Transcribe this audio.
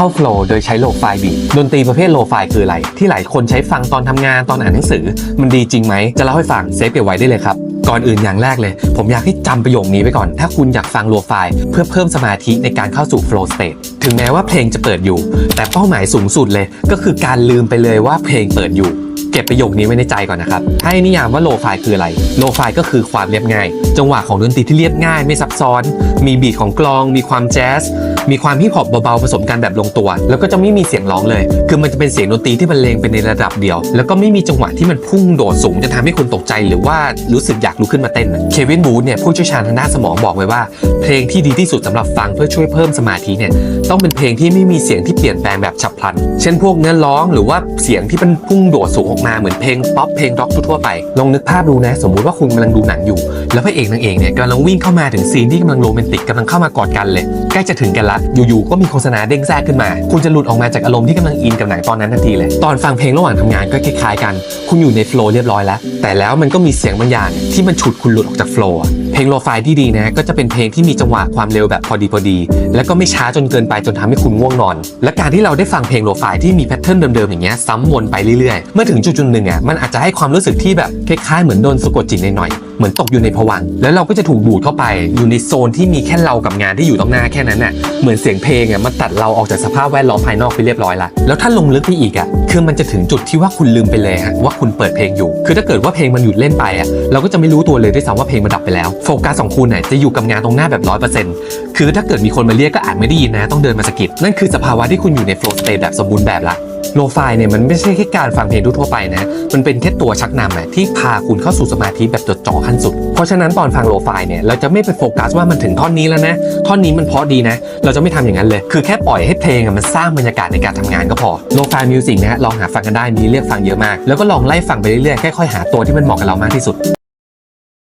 เข้าโฟล์โดยใช้โลไฟบีดนตรีประเภทโลไฟคืออะไร ที่หลายคนใช้ฟังตอนทำงานตอนอ่านหนังสือ มันดีจริงไหม จะเล่าให้ฟังเซฟเก็บไว้ได้เลยครับ ก่อนอื่นอย่างแรกเลย ผมอยากให้จำประโยคนี้ไว้ก่อน ถ้าคุณอยากฟังโลไฟเพื่อเพิ่มสมาธิในการเข้าสู่ flow state ถึงแม้ว่าเพลงจะเปิดอยู่ แต่เป้าหมายสูงสุดเลย ก็คือการลืมไปเลยว่าเพลงเปิดอยู่เก็บประโยคนี้ไว้ในใจก่อนนะครับ ให้นิยามว่าโลไฟคืออะไร โลไฟก็คือความเรียบง่าย จังหวะของดนตรีที่เรียบง่ายไม่ซับซ้อน มีบีทของกลอง มีความแจ๊ส มีความฮิปฮอปเบาๆผสมกันแบบลงตัว แล้วก็จะไม่มีเสียงร้องเลย คือมันจะเป็นเสียงดนตรีที่บรรเลงเป็นในระดับเดียว แล้วก็ไม่มีจังหวะที่มันพุ่งโดดสูงจะทำให้คุณตกใจหรือว่ารู้สึกอยากลุกขึ้นมาเต้นเควินบูธเนี่ยผู้เชี่ยวชาญทางด้านสมองบอกไว้ว่า เพลงที่ดีที่สุดสำหรับฟังเพื่อช่วยเพิ่มสมาธิเนี่ยต้องเป็นเพลงที่ไม่มีเสียงที่เปลี่ยนแปลงแบบฉับพลัน เช่นพวกเนื้อร้องหรือว่าเสียงที่มันพุ่งโดดสูงออกมาเหมือนเพลงป๊อปเพลงร็อกทั่วไปลองนึกภาพดูนะ สมมุติว่าคุณกำลังดูหนังอยู่ แล้วพระเอกนางเอกเนี่ยกำลังวิ่งเข้ามาถึงซีนที่กำลังโรแมนติกกำลังเข้ามากอดกันเลย ใกล้จะถึงกันละอยู่ๆก็มีโฆษณาเด้งแทรกขึ้นมา คุณจะหลุดออกมาจากอารมณ์ที่กำลังอินกับหนังตอนนั้นทันทีเลย ตอนฟังเพลงระหว่างทำงานก็คล้ายๆกัน คุณอยู่ในโฟล์เรียบร้อยแล้ว แต่แล้วมันก็มีเสียงบางอย่างที่มันฉุดคุณหลุดออกจากโฟล์เพลงโลไฟที่ดีนะก็จะเป็นเพลงที่มีจังหวะความเร็วแบบพอดีพอดี แล้วก็ไม่ช้าจนเกินไปจนทำให้คุณง่วงนอน และการที่เราได้ฟังเพลงโลไฟที่มีแพทเทิร์นเดิมๆอย่างเงี้ยซ้ำวนไปเรื่อยๆ เมื่อถึงจุดๆหนึ่งอะมันอาจจะให้ความรู้สึกที่แบบคล้ายๆเหมือนโดนสะกดจิตหน่อยๆ เหมือนตกอยู่ในภวังแล้วเราก็จะถูกดูดเข้าไป อยู่ในโซนที่มีแค่เรากับงานที่อยู่ตรงหน้าแค่นั้นน่ะเหมือนเสียงเพลงอะมันตัดเราออกจากสภาพแวดล้อมภายนอกไปเรียบร้อยละแล้วถ้าลงลึกไปอีกอะคือมันจะถึงจุดที่ว่าคุณลืมไปเลยฮะว่าคุณเปิดเพลงอยู่ คือถ้าเกิดว่าเพลงมันหยุดเล่นไปอะเราก็จะไม่รู้ตัวเลยด้วยซ้ำว่าเพลงมันดับไปแล้วโฟกัสของคุณเนี่ยจะอยู่กับงานตรงหน้าแบบร้อยเปอร์เซ็นต์คือถ้าเกิดมีคนมาเรียกก็อาจไม่ได้ยินนะ ต้องเดินมาสกิดนั่นคือสภาวะที่คุณอยู่ใน flow state แบบสมบูรณ์แบบละ โลไฟเนี่ยมันไม่ใช่แค่การฟังเพลงทั่วไปนะ มันเป็นแค่ตัวชักนำอะที่พาคุณเข้าสู่สมาธิแบบจดจ่อขั้นสุด เพราะฉะนั้นตอนฟังโลไฟเนี่ยเราจะไม่ไปโฟกัสว่ามันถึงท่อนนี้แล้วนะ ท่อนนี้มันเพราะดีนะ เราจะไม่ทำอย่างนั้นเลย คือแค่ปล่อยให้เพลงมันสร้างบรรยากาศในการทำงานก็พอ โลไฟมิวสิกนะฮะลองหาฟังกันได้มีเรียกฟังเยอะมาก แล้วก็ลองไล่ฟังไปเรื่อยๆค่อยๆหาตัวที่มันเหมาะกับเรามากที่สุด